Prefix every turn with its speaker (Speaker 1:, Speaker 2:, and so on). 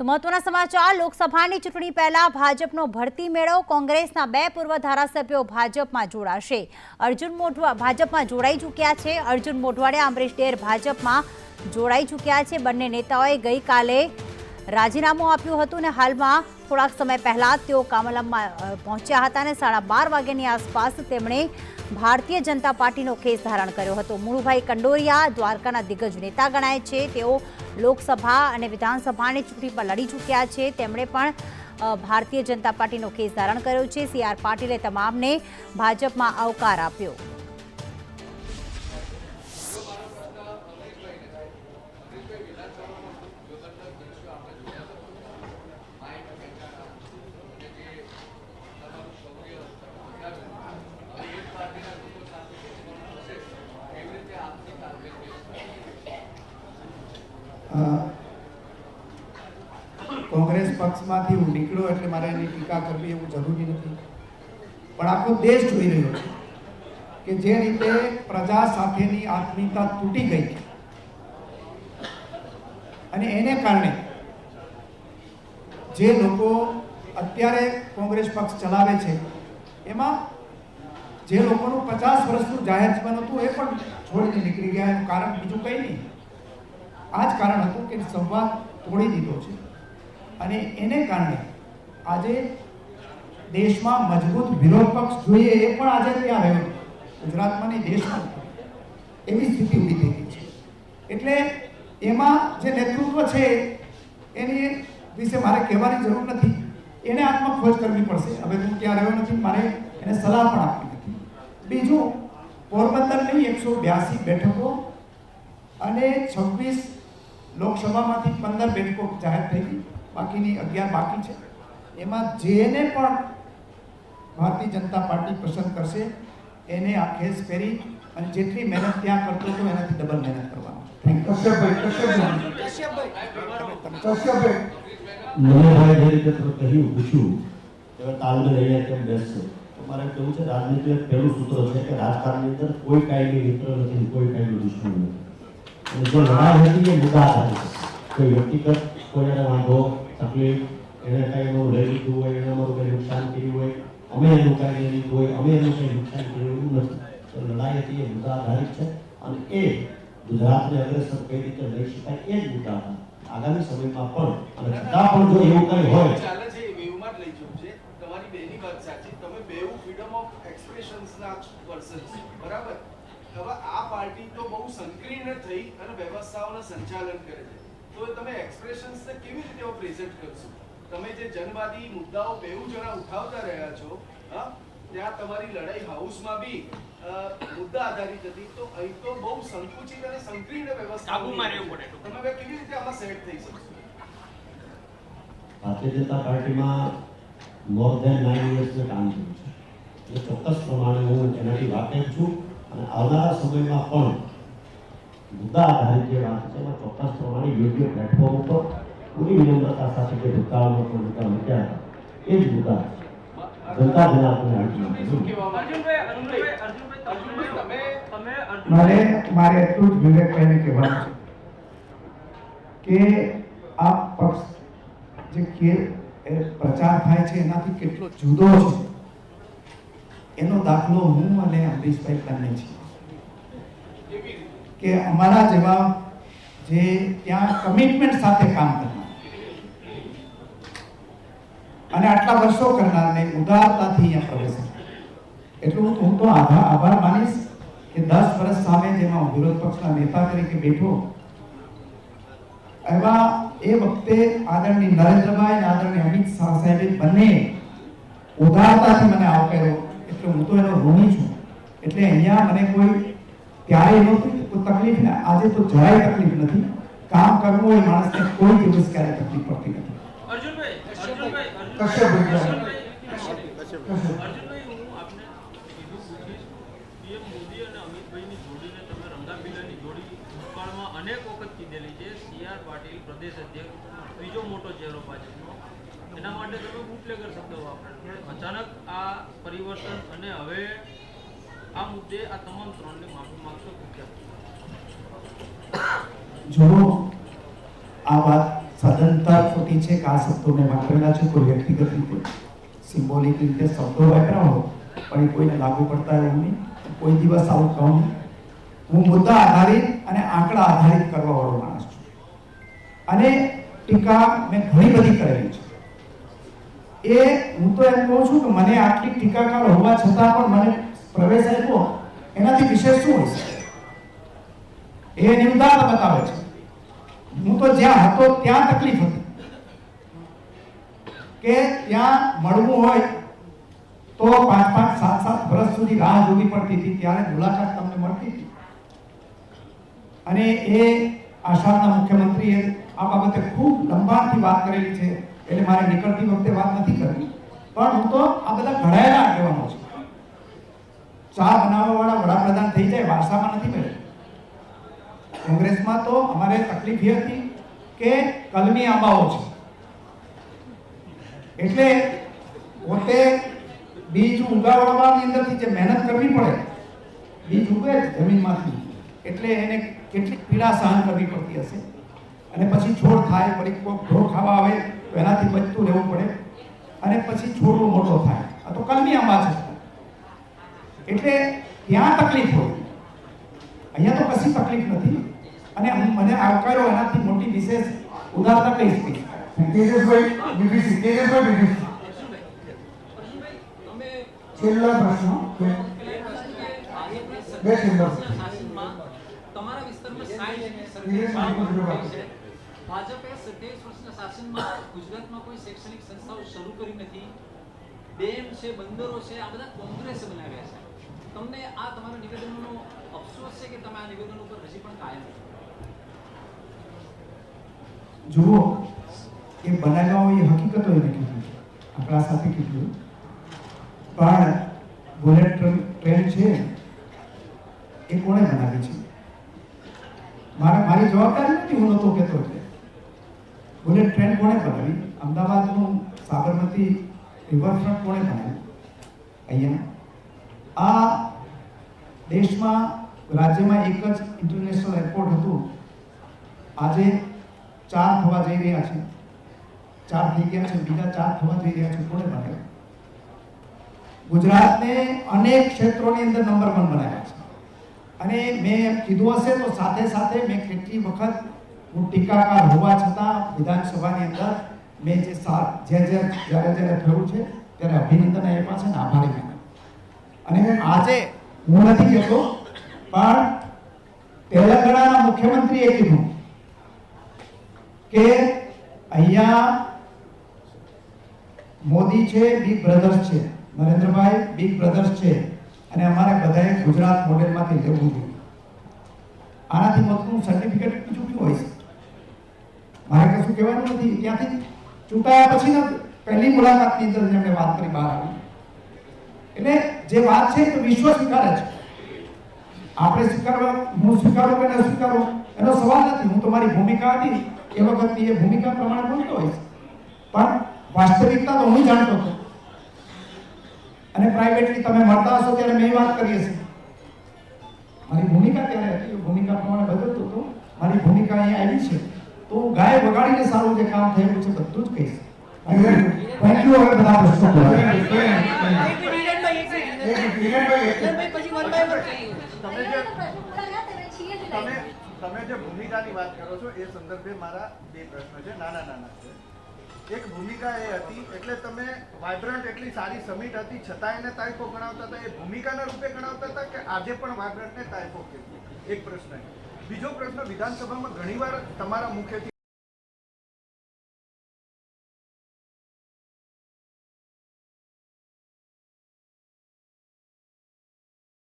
Speaker 1: તો મહત્વના સમાચાર, લોકસભાની ચૂંટણી પહેલા ભાજપનો ભરતી મેળો કોંગ્રેસના બે પૂર્વ ધારાસભ્યો ભાજપમાં જોડાશે. અર્જુન મોઢવા ભાજપમાં જોડાઈ ચૂક્યા છે. અર્જુન મોઢવાડે અમરીશ ડેર ભાજપમાં જોડાઈ ચૂક્યા છે. બંને નેતાઓએ ગઈકાલે રાજીનામું આપ્યું હતું અને હાલમાં થોડાક સમય પહેલા તેઓ કામલમમાં પહોંચ્યા હતા અને સાડા બાર વાગ્યાની આસપાસ તેમણે ભારતીય જનતા પાર્ટીનો કેસ ધારણ કર્યો હતો. મુળુભાઈ કંડોરિયા દ્વારકાના દિગ્ગજ નેતા ગણાય છે. તેઓ લોકસભા અને વિધાનસભાની ચૂંટણી પર લડી ચૂક્યા છે. તેમણે પણ ભારતીય જનતા પાર્ટીનો કેસ ધારણ કર્યો છે. સી પાટીલે તમામને ભાજપમાં આવકાર આપ્યો.
Speaker 2: કોંગ્રેસ પક્ષમાંથી હું નીકળ્યો એટલે મારે એની ટીકા કરવી એવું જરૂરી નથી. પણ આખો દેશ જોઈ રહ્યો છે કે જે રીતે પ્રજા સાથેની આત્મીયતા તૂટી ગઈ અને એને કારણે જે લોકો અત્યારે કોંગ્રેસ પક્ષ ચલાવે છે, એમાં જે લોકોનું પચાસ વર્ષનું જાહેર જીવન હતું એ પણ છોડીને નીકળી ગયા એનું કારણ બીજું કંઈ નહીં. આ જ કારણ હતું કે સંવાદ તોડી દીધો છે. અને એને કારણે આજે દેશમાં મજબૂત વિરોધ પક્ષ જોઈએ એ પણ આજે ત્યાં રહ્યો. ગુજરાતમાં નહીં દેશમાં એવી સ્થિતિ ઊભી થઈ ગઈ છે. એટલે એમાં જે નેતૃત્વ છે, એની વિશે મારે કહેવાની જરૂર નથી. એને આત્મખોજ કરવી પડશે. હવે હું ત્યાં રહ્યો નથી, મારે એને સલાહ પણ આપવી નથી. બીજું, પોરબંદરની એકસો બ્યાસી બેઠકો અને છવ્વીસ લોકસભામાંથી પંદર બેઠકો જાહેર થઈ ગઈ બાકીની અગિયાર બાકી છે. એમાં જેને પણ ભારતીય જનતા પાર્ટી પસંદ કરશે એને આ ખેસ પહેરી અને જેટલી મહેનત ત્યાં કરતો હતો એનાથી ડબલ મહેનત કરવાનું
Speaker 3: કશ્યપભાઈ કશ્યપભાઈ.
Speaker 2: કશ્યપભાઈ.
Speaker 4: મને જે રીતે કહ્યું પૂછ્યું કેમ બેસશે? તો મારે કહેવું છે રાજનીતિ પહેલું સૂત્ર છે કે રાજકારણની અંદર કોઈ કાયમી મિત્ર નથી કોઈ કાયમી દુશ્મન નથી. જે લડાઈ હતી એ મુદ્દા છે કોઈ વ્યક્તિગત કોઈ વાંધો, તકલીફ, એને કાંઈ એનું લઈ લીધું હોય, એને અમારું કંઈ નુકસાન કર્યું હોય, અમે એનું કાંઈ લઈ લીધું હોય, અમે એનું કંઈ નુકસાન કર્યું એવું નથી. તો લડાઈ હતી, એ મુદ્દા આધારિત છે. અને એ ગુજરાતને અગ્રેસર કઈ રીતે લઈ શકાય એ જ મુદ્દા હતા. આગામી સમયમાં પણ, અને છતાં પણ જો એવું કંઈ હોય
Speaker 3: બરાબર? હવે આ પાર્ટી તો બહુ સંકીર્ણ થઈ અને વ્યવસ્થાઓના સંચાલન કરે છે. તો તમે એક્સપ્રેશન્સને કેવી રીતે પ્રેઝન્ટ કરશો? તમે જે જનવાદી મુદ્દાઓ બેઉ જણા ઉઠાવતા રહ્યા છો હા ત્યાં તમારી લડાઈ હાઉસમાં બી મુદ્દા આધારિત હતી તો અહીં તો બહુ સંકુચિત અને સંકીર્ણ વ્યવસ્થા
Speaker 5: કાબુમાં રહેવું પડે.
Speaker 3: તમે હવે કેવી રીતે આમાં સેટ થઈ શકશો?
Speaker 4: ભારતીય જનતા પાર્ટીમાં મોર ધેન નાઇન યર્સનું કામ કર્યું છે. એ ચોક્કસ પ્રમાણે હું એનાથી વાકેફ છું. અને આવનારા સમયમાં પણ મુદ્દા આધારિત જે વાત છે, એમાં ચોક્કસ પ્રમાણે યોગ્ય પ્લેટફોર્મ ઉપર પૂરી વિનમ્રતા સાથે જે ભૂતકાળમાં પણ મુદ્દા મૂક્યા એ જ મુદ્દા જનતા
Speaker 5: તમે
Speaker 2: મારે મારે એટલું જ વિવેકભાઈને કહેવાનું છે કે આ પક્ષ જે કે પ્રચાર થાય છે, એનાથી કેટલો જુદો છે. એનો દાખલો હું અને અમરીશભાઈ બંને છીએ. કે અમારા જેવા જે ત્યાં કમિટમેન્ટ સાથે કામ કરનાર. અને આટલા વર્ષો કરનારને ઉદારતાથી અહીંયા પ્રવેશ એટલું હું- તો આભાર આભાર માનીશ કે દસ વર્ષ સામે જેમાં વિરોધ પક્ષના નેતા તરીકે બેઠો, એવા એ વખતે આદરણીય નરેન્દ્રભાઈ અને આદરણીય અમિત શાહ સાહેબે બંને ઉદારતાથી મને આવકાર્યો એટલે હું તો એનો ઋણી છું. એટલે અહીંયા મને કોઈ ત્યારે નહોતી કોઈ તકલીફ ને આજે તો જરાય તકલીફ નથી. કામ કરવું હોય માણસને કોઈ દિવસ ક્યારે તકલીફ પડતી નથી.
Speaker 5: અનેક વખત કીધેલી છે. સી આર પાટીલ પ્રદેશ અધ્યક્ષ ત્રીજો મોટો ચહેરો ભાજપનો. એના માટે તમે બુટલેગર શબ્દ વાપરેલો અચાનક આ પરિવર્તન અને હવે આ મુદ્દે આ તમામ ત્રણને માફી માંગશો
Speaker 2: જો આ વાત સદંતર ખોટી છે કે આ શબ્દો વાપરેલા છે, કોઈ વ્યક્તિગત રીતે સિમ્બોલિક રીતે શબ્દો વાપર્યા હોય, પણ એ કોઈને લાગુ પડતા એવું નહીં, કોઈ દિવસ આવું કહું નહીં. હું મુદ્દા આધારિત અને આંકડા આધારિત કરવા વાળો માણસ છું. અને ટીકા મેં ઘણી બધી કરેલી. એ હું તો એમ કહું છું કે મને આટલી ટીકાકાર હોવા છતાં પણ મને પ્રવેશ આપ્યો. એનાથી વિશેષ શું હોય એ એની બતાવે છે. હું તો જ્યાં હતો ત્યાં તકલીફ હતી. કે ત્યાં મળવું હોય તો પાંચ પાંચ સાત સાત વર્ષ સુધી રાહ જોવી પડતી હતી, ત્યારે મુલાકાત તમને મળતી હતી. અને એ આસામના મુખ્યમંત્રીએ આ બાબતે ખૂબ લંબાણથી વાત કરેલી છે. એટલે મારે નીકળતી વખતે વાત નથી કરવી. પણ હું તો આ બધા ઘડાયેલા આગેવાનો છું. ચા બનાવવા વાળા વડાપ્રધાન થઈ જાય, વારસામાં નથી મળે. કોંગ્રેસમાં તો અમારે તકલીફ હતી કે કલમી આંબાઓ છે. એટલે પોતે બીજ ઉગાડવાની અંદરથી જે મહેનત કરવી પડે, બીજ ઉગે જમીનમાંથી. એટલે એને કેટલીક પીડા સહન કરવી પડતી હશે. અને પછી છોડ થાય ફરી કોઈક ઢોર ખાવા આવે એનાથી બચતું રહેવું પડે અને પછી છોડવો મોટો થાય. આ તો કલમી આંબા છે. એટલે ત્યાં તકલીફ હોય. અહીંયા તો કશી તકલીફ નથી. અને હું મને આવકાર્યો એનાથી મોટી વિશેષ ઉદાહરણ કહીશ
Speaker 6: તેજસભાઈ બીબીસી તેજસભાઈ બીબીસી
Speaker 7: તમે
Speaker 6: છેલ્લા પ્રશ્ન. બે છેલ્લા
Speaker 7: તમારા વિસ્તારમાં સાઠ ભાજપે સત્યાવીસ વર્ષના શાસનમાં ગુજરાતમાં કોઈ શૈક્ષણિક સંસ્થાઓ શરૂ કરી નથી. ડેમ છે, બંદરો છે, આ બધા કોંગ્રેસે બનાવ્યા છે. તમને આ તમારા નિવેદનનો અફસોસ છે કે તમે આ નિવેદન ઉપર હજી પણ કાયમ?
Speaker 2: જુઓ, એ બનાવ્યા હોય એ હકીકતો એને કીધું. આપણા સાથે કીધું. પણ બુલેટ ટ્રેન છે, એ કોણે બનાવી છે? મારે, મારી જવાબદારી નથી હું નહોતો કહેતો બુલેટ ટ્રેન કોણે બનાવી? અમદાવાદનું સાબરમતી રિવરફ્રન્ટ કોણે બનાવ્યું? અહીંયા. આ દેશમાં, રાજ્યમાં એક જ ઇન્ટરનેશનલ એરપોર્ટ હતું. આજે ચાર થવા જઈ રહ્યા છે. ચાર થઈ ગયા છે. બીજા ચાર થવા જઈ રહ્યા છે. કોણે બનાવ્યું? ગુજરાતને અનેક ક્ષેત્રોની અંદર નંબર વન બનાવ્યા છે. અને મેં કીધું હશે તો સાથે સાથે મેં કેટલી વખત હું ટીકાકાર હોવા છતાં વિધાનસભાની અંદર મેં જે સા, જે જે, જ્યારે જ્યારે થયું છે, ત્યારે અભિનંદન આપ્યા છે ને આભારી માન્યા અને આજે હું નથી કહેતો, પણ તેલંગાણાના મુખ્યમંત્રીએ કીધું કે અહીંયા મોદી છે બિગ બ્રધર્સ છે, નરેન્દ્રભાઈ બિગ બ્રધર્સ છે, અને અમારે બધાએ ગુજરાત મોડેલમાંથી લેવું જોઈએ. આનાથી મોટું સર્ટિફિકેટ બીજું કયું હોય છે મારે કશું કહેવાનું નથી? ત્યાંથી ચૂંટાયા પછીના પહેલી મુલાકાતની અંદર જેમણે વાત કરી બહાર આવી. એટલે જે વાત છે તો વિશ્વ સ્વીકારે છે. આપણે સ્વીકારવા, હું સ્વીકારું કે ન સ્વીકારું, એનો સવાલ નથી. હું તમારી ભૂમિકા હતી, એ વખતની એ ભૂમિકા પ્રમાણે બોલતો હોઈશ. પણ વાસ્તવિકતા તો હું જાણતો હતો. અને પ્રાઇવેટલી તમે મળતા હશો ત્યારે મેં વાત કરી હશે. મારી ભૂમિકા ત્યારે હતી ભૂમિકા પ્રમાણે બદલતો હતો. મારી ભૂમિકા અહીંયા આવી છે. તો ગાય વગાડીને સારું જે કામ થયેલું છે બધું જ કહીશ. થેન્ક યુ હવે બધા પ્રશ્નો પૂરા.
Speaker 8: તમે જે તમે તમે જે ભૂમિકાની વાત કરો છો એ સંદર્ભે મારા બે પ્રશ્ન છે. નાના નાના છે. એક ભૂમિકા એ હતી એટલે તમે વાઇબ્રન્ટ એટલી સારી સમિટ હતી છતાં એને તાઇફો ગણાવતા હતા. એ ભૂમિકાના રૂપે ગણાવતા હતા કે આજે પણ વાઇબ્રન્ટને તાઇફો કહેવું એક પ્રશ્ન બીજો પ્રશ્ન વિધાનસભામાં ઘણીવાર તમારા મુખ્યથી